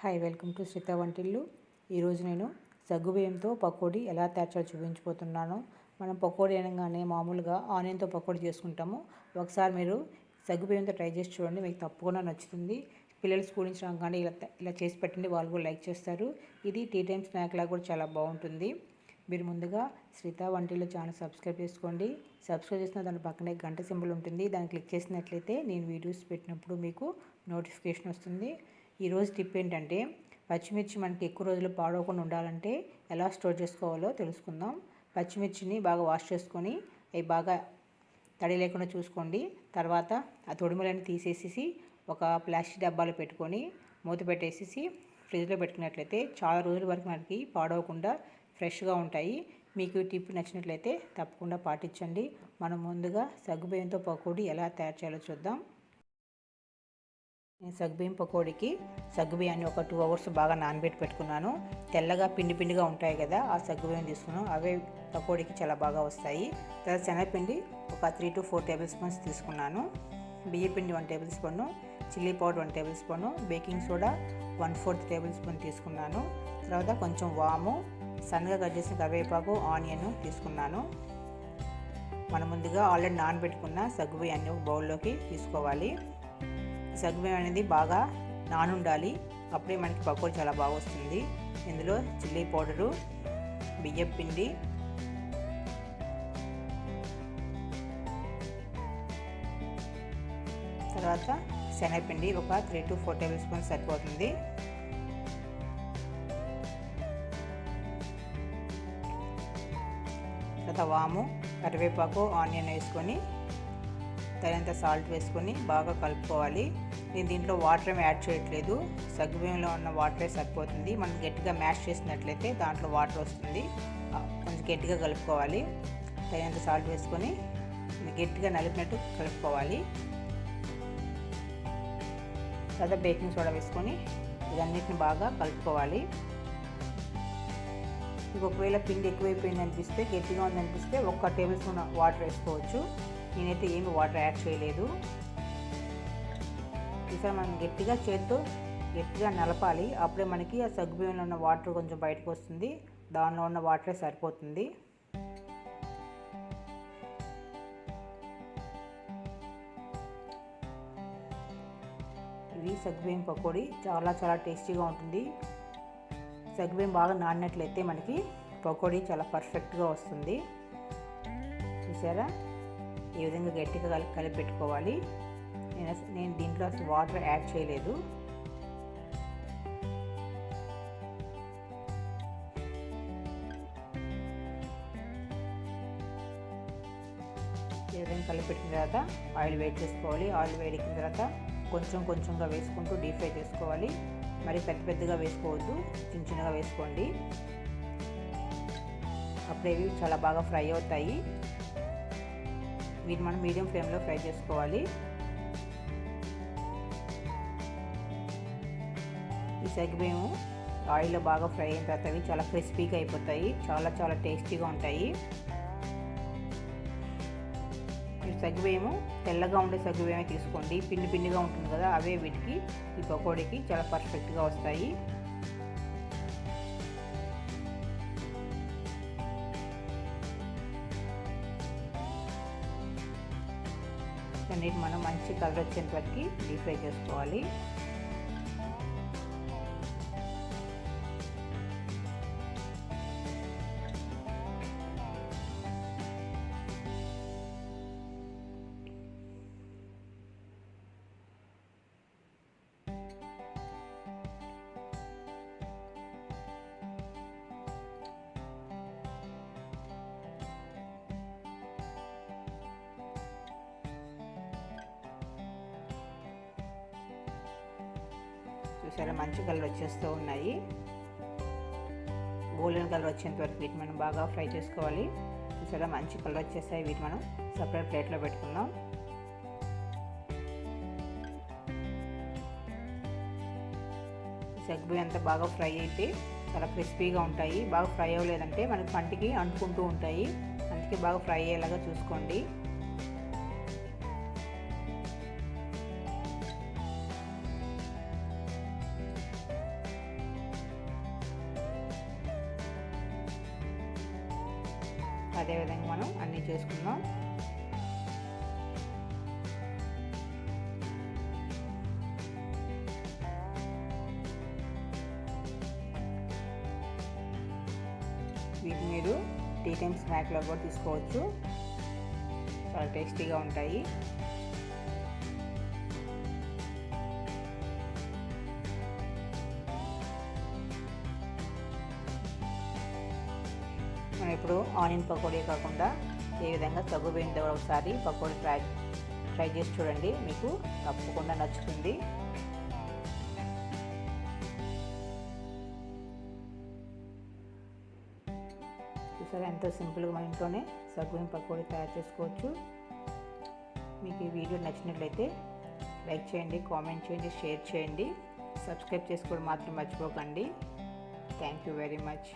Hi welcome to శ్రీత వంటిల్లు ఈరోజు నేను సగ్గుబియ్యంతో పకోడీ ఎలా తయారు చూపించిపోతున్నాను చూపించబోతున్నాను. మనం పకోడీ అనగానే మామూలుగా ఆనియన్తో పకోడీ చేసుకుంటాము. ఒకసారి మీరు సగ్గుబియ్యంతో ట్రై చేసి చూడండి మీకు తప్పకుండా నచ్చుతుంది. పిల్లలు స్కూల్ నుంచి రాగానే ఇలా ఇలా చేసి పెట్టండి వాళ్ళు కూడా లైక్ చేస్తారు. ఇది టీ టైమ్ స్నాక్ లాగా కూడా చాలా బాగుంటుంది. మీరు ముందుగా శ్రీత వంటిలో ఛానల్ సబ్స్క్రైబ్ చేసుకోండి. సబ్స్క్రైబ్ చేసిన దాని పక్కనే గంట సింబల్ ఉంటుంది. దాన్ని క్లిక్ చేసినట్లయితే నేను వీడియోస్ పెట్టినప్పుడు మీకు నోటిఫికేషన్ వస్తుంది. ఈరోజు టిప్ ఏంటంటే పచ్చిమిర్చి మనకి ఎక్కువ రోజులు పాడవకుండా ఉండాలంటే ఎలా స్టోర్ చేసుకోవాలో తెలుసుకుందాం. పచ్చిమిర్చిని బాగా వాష్ చేసుకొని అవి బాగా తడి లేకుండా చూసుకోండి. తర్వాత ఆ తొడిమలని తీసేసేసి ఒక ప్లాస్టిక్ డబ్బాలో పెట్టుకొని మూత పెట్టేసేసి ఫ్రిడ్జ్లో పెట్టుకున్నట్లయితే చాలా రోజుల వరకు మనకి పాడవకుండా ఫ్రెష్గా ఉంటాయి. మీకు టిప్ నచ్చినట్లయితే తప్పకుండా పాటించండి. మనం ముందుగా సగ్గుబియ్యంతో పకోడీ ఎలా తయారు చేయాలో చూద్దాం. నేను సగ్గుబియ్యం పకోడీకి సగ్గుబియ్యాన్ని ఒక టూ అవర్స్ బాగా నానబెట్టి పెట్టుకున్నాను. తెల్లగా పిండి పిండిగా ఉంటాయి కదా ఆ సగ్గుబియ్యం తీసుకున్నాను. అవే పకోడీకి చాలా బాగా వస్తాయి. తర్వాత శనగపిండి ఒక three to four tablespoons తీసుకున్నాను. బియ్యపిండి one tablespoon chilli powder one tablespoon baking soda one fourth tablespoon తీసుకున్నాను. తర్వాత కొంచెం వాము సన్నగా కట్ చేసిన కరివేపాకు ఆనియన్ తీసుకున్నాను. మనం ముందుగా ఆల్రెడీ నానబెట్టుకున్న సగ్గుబియ్యాన్ని ఒక బౌల్లోకి తీసుకోవాలి. సగ్గుబియ్యం అనేది బాగా నానుండాలి. అప్పుడే మనకి పకోడీ చాలా బాగా వస్తుంది. ఇందులో చిల్లీ పౌడరు బియ్యం పిండి తర్వాత శనగపిండి ఒక three to four tablespoons సరిపోతుంది. తర్వాత వాము కరివేపాకు ఆనియన్ వేసుకొని తగినంత సాల్ట్ వేసుకొని బాగా కలుపుకోవాలి. నేను దీంట్లో వాటర్ ఏమి యాడ్ చేయట్లేదు. సగ్గుబియ్యంలో ఉన్న వాటరే సరిపోతుంది. మనం గట్టిగా మ్యాష్ చేసినట్లయితే దాంట్లో వాటర్ వస్తుంది. కొంచెం గట్టిగా కలుపుకోవాలి. తగినంత సాల్ట్ వేసుకొని గట్టిగా నలిపినట్టు కలుపుకోవాలి. తర్వాత బేకింగ్ సోడా వేసుకొని ఇదన్నిటిని బాగా కలుపుకోవాలి. ఒకవేళ పిండి ఎక్కువైపోయింది అనిపిస్తే గట్టిగా ఉందనిపిస్తే ఒక్క టేబుల్ స్పూన్ వాటర్ వేసుకోవచ్చు. నేనైతే ఏమి వాటర్ యాడ్ చేయలేదు. ఈసారి మనం గట్టిగా చేత్తో గట్టిగా నలపాలి. అప్పుడే మనకి ఆ సగ్గుబియ్యంలో ఉన్న వాటర్ కొంచెం బయటకు వస్తుంది. దానిలో ఉన్న వాటరే సరిపోతుంది. ఇది సగ్గుబియ్యం పకోడీ. చాలా చాలా టేస్టీగా ఉంటుంది. సగ్గుబియ్యం బాగా నానినట్లయితే మనకి పకోడీ చాలా పర్ఫెక్ట్గా వస్తుంది. చూసారా? ఈ విధంగా గట్టిగా కలిపి కలిపి పెట్టుకోవాలి నేను నేను దీంట్లో అసలు వాటర్ యాడ్ చేయలేదు. ఏదైనా విధంగా కలిపి పెట్టిన తర్వాత ఆయిల్ వేడి చేసుకోవాలి. ఆయిల్ వేడికిన తర్వాత కొంచెం కొంచెంగా వేసుకుంటూ డీప్ ఫ్రై చేసుకోవాలి. మరి పెద్ద పెద్దగా వేసుకోవద్దు. చిన్న చిన్నగా వేసుకోండి. అప్పుడు ఇవి చాలా బాగా ఫ్రై అవుతాయి. వీటిని మనం మీడియం ఫ్లేమ్లో ఫ్రై చేసుకోవాలి. సగ్గుబియ్యం ఆయిల్లో బాగా ఫ్రై అయిన తర్వాత అవి చాలా క్రిస్పీగా అయిపోతాయి. చాలా చాలా టేస్టీగా ఉంటాయి. మీరు సగ్గుబియ్యము తెల్లగా ఉండే సగ్గుబియ్యమే తీసుకోండి. పిండి పిండిగా ఉంటుంది కదా అవే వీటికి ఈ పకోడీకి చాలా పర్ఫెక్ట్గా వస్తాయి. అన్నిటి మనం మంచి కలర్ వచ్చేంత వరకు డీప్ ఫ్రై చేసుకోవాలి. చూసారా మంచి కలర్ వచ్చేస్తూ ఉన్నాయి. గోల్డెన్ కలర్ వచ్చేంత వరకు వీటిని మనం బాగా ఫ్రై చేసుకోవాలి. చూసారా మంచి కలర్ వచ్చేస్తాయి వీటి మనం సపరేట్ ప్లేట్లో పెట్టుకుందాం. సగ్గు అంతా బాగా ఫ్రై అయితే చాలా క్రిస్పీగా ఉంటాయి. బాగా ఫ్రై అవ్వలేదంటే మనకి పంటికి అంటుకుంటూ ఉంటాయి. అందుకే బాగా ఫ్రై అయ్యేలాగా చూసుకోండి. అదేవిధంగా మనం అన్నీ చేసుకుందాం. వీటి మీరు టీ టైమ్ స్నాక్లో కూడా తీసుకోవచ్చు. చాలా టేస్టీగా ఉంటాయి. మనం ఇప్పుడు ఆనియన్ పకోడీ కాకుండా ఏ విధంగా సగ్గు బియ్యంతో ఒకసారి పకోడీ ట్రై ట్రై చేసి చూడండి. మీకు తప్పకుండా నచ్చుతుంది. చూసారా? ఎంతో సింపుల్గా మన ఇంట్లోనే సగ్గుని పకోడీ తయారు చేసుకోవచ్చు. మీకు ఈ వీడియో నచ్చినట్లయితే లైక్ చేయండి కామెంట్ చేయండి షేర్ చేయండి. సబ్స్క్రైబ్ చేసుకోవడం మాత్రం మర్చిపోకండి. Thank you very much.